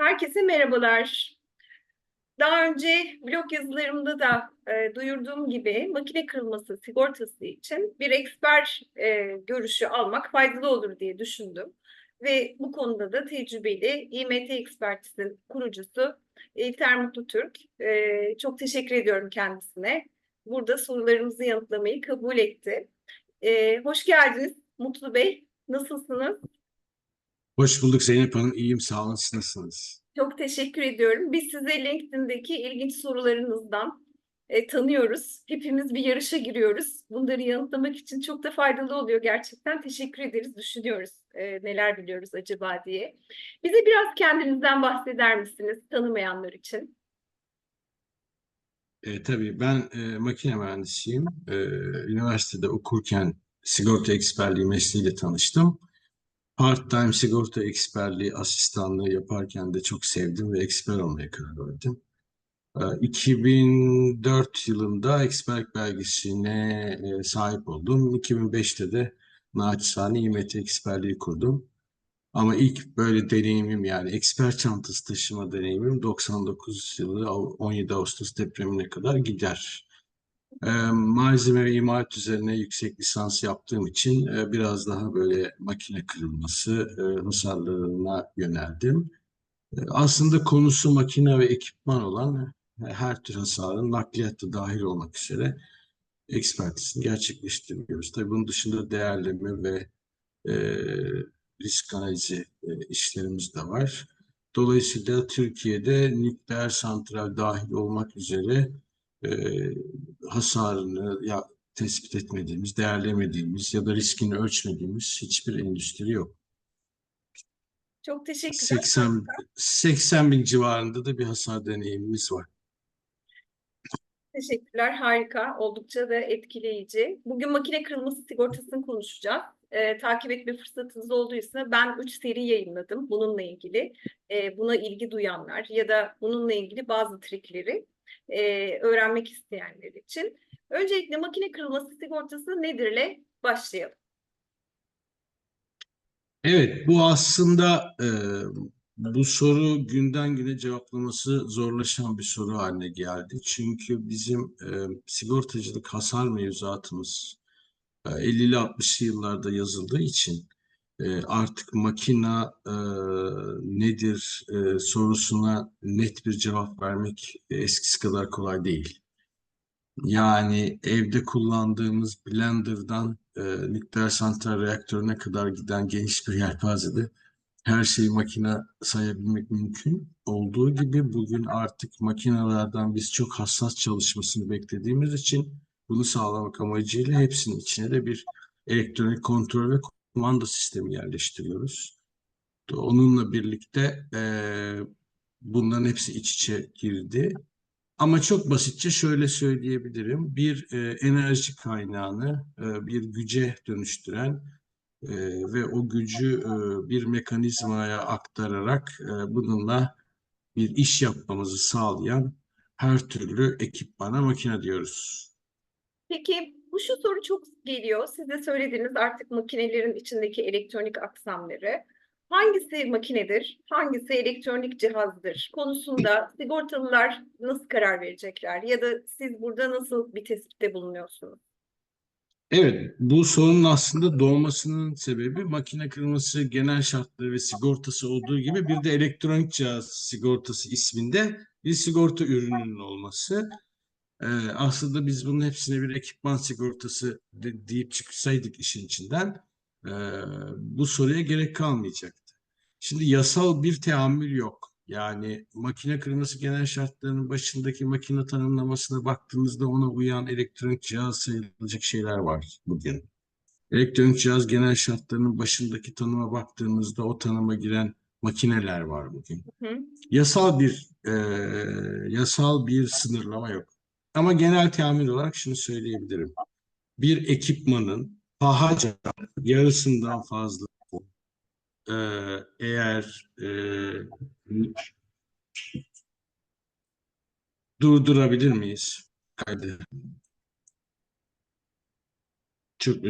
Herkese merhabalar. Daha önce blog yazılarımda da e, duyurduğum gibi makine kırılması sigortası için bir eksper e, görüşü almak faydalı olur diye düşündüm. Ve bu konuda da tecrübeli İMT Ekspertiz'in kurucusu İlter Mutlu Türk. E, çok teşekkür ediyorum kendisine. Burada sorularımızı yanıtlamayı kabul etti. E, hoş geldiniz Mutlu Bey. Nasılsınız? Hoş bulduk Zeynep Hanım. İyiyim, sağ olun. Siz nasılsınız? Çok teşekkür ediyorum. Biz size LinkedIn'deki ilginç sorularınızdan e, tanıyoruz. Hepimiz bir yarışa giriyoruz. Bunları yanıtlamak için çok da faydalı oluyor gerçekten. Teşekkür ederiz, düşünüyoruz e, neler biliyoruz acaba diye. Bize biraz kendinizden bahseder misiniz tanımayanlar için? E, tabii ben e, makine mühendisiyim. E, üniversitede okurken sigorta eksperliği mesleğiyle tanıştım. Part-time sigorta eksperliği asistanlığı yaparken de çok sevdim ve eksper olmaya karar verdim. E, 2004 yılında eksperlik belgesine e, sahip oldum. 2005'te de naçizane İMT eksperliği kurdum. Ama ilk böyle deneyimim yani eksper çantası taşıma deneyimim 99 yılı 17 Ağustos depremine kadar gider. Ee, malzeme ve imalat üzerine yüksek lisans yaptığım için e, biraz daha böyle makine kırılması e, hasarlarına yöneldim. E, aslında konusu makine ve ekipman olan e, her tür hasarın nakliyatta dahil olmak üzere ekspertizini gerçekleştiriyoruz. Tabii bunun dışında değerleme ve risk analizi işlerimiz de var. Dolayısıyla Türkiye'de nükleer santral dahil olmak üzere hasarını ya tespit etmediğimiz, değerlemediğimiz ya da riskini ölçmediğimiz hiçbir endüstri yok. Çok teşekkürler. 80 80 bin civarında da bir hasar deneyimimiz var. Teşekkürler, harika. Oldukça da etkileyici. Bugün makine kırılması sigortasını konuşacağız. Ee, takip etme fırsatınız olduysa ben 3 seri yayınladım bununla ilgili. Ee, buna ilgi duyanlar ya da bununla ilgili bazı trikleri e, öğrenmek isteyenler için. Öncelikle makine kırılması sigortası nedirle başlayalım. Evet, bu aslında e, bu soru günden güne cevaplaması zorlaşan bir soru haline geldi. Çünkü bizim e, sigortacılık hasar mevzuatımız e, 50'li 60'lı yıllarda yazıldığı için e, artık makina e, nedir e, sorusuna net bir cevap vermek eskisi kadar kolay değil. Yani evde kullandığımız blenderdan e, nükleer santral reaktörüne kadar giden geniş bir yelpazede her şeyi makine sayabilmek mümkün. Olduğu gibi bugün artık makinelerden biz çok hassas çalışmasını beklediğimiz için bunu sağlamak amacıyla hepsinin içine de bir elektronik kontrol ve kumanda sistemi yerleştiriyoruz. Onunla birlikte e, bunların hepsi iç içe girdi. Ama çok basitçe şöyle söyleyebilirim. Bir e, enerji kaynağını e, bir güce dönüştüren e, ve o gücü e, bir mekanizmaya aktararak e, bununla bir iş yapmamızı sağlayan her türlü ekipmana makine diyoruz. Peki şu soru çok geliyor. Siz de söylediniz artık makinelerin içindeki elektronik aksamları. Hangisi makinedir, hangisi elektronik cihazdır konusunda sigortalılar nasıl karar verecekler? Ya da siz burada nasıl bir tespitte bulunuyorsunuz? Evet, bu sorunun aslında doğmasının sebebi makine kırılması genel şartları ve sigortası olduğu gibi bir de elektronik cihaz sigortası isminde bir sigorta ürününün olması. Ee, aslında biz bunun hepsine bir ekipman sigortası de, deyip çıksaydık işin içinden e, bu soruya gerek kalmayacaktı. Şimdi yasal bir teamül yok. Yani makine kırılması genel şartlarının başındaki makine tanımlamasına baktığımızda ona uyan elektronik cihaz sayılacak şeyler var bugün. Elektronik cihaz genel şartlarının başındaki tanıma baktığımızda o tanıma giren makineler var bugün. Hı. Yasal bir e, yasal bir sınırlama yok. Ama genel teamül olarak şunu söyleyebilirim. Bir ekipmanın pahaca yarısından fazla e, eğer e, durdurabilir miyiz? Kaydı. Çok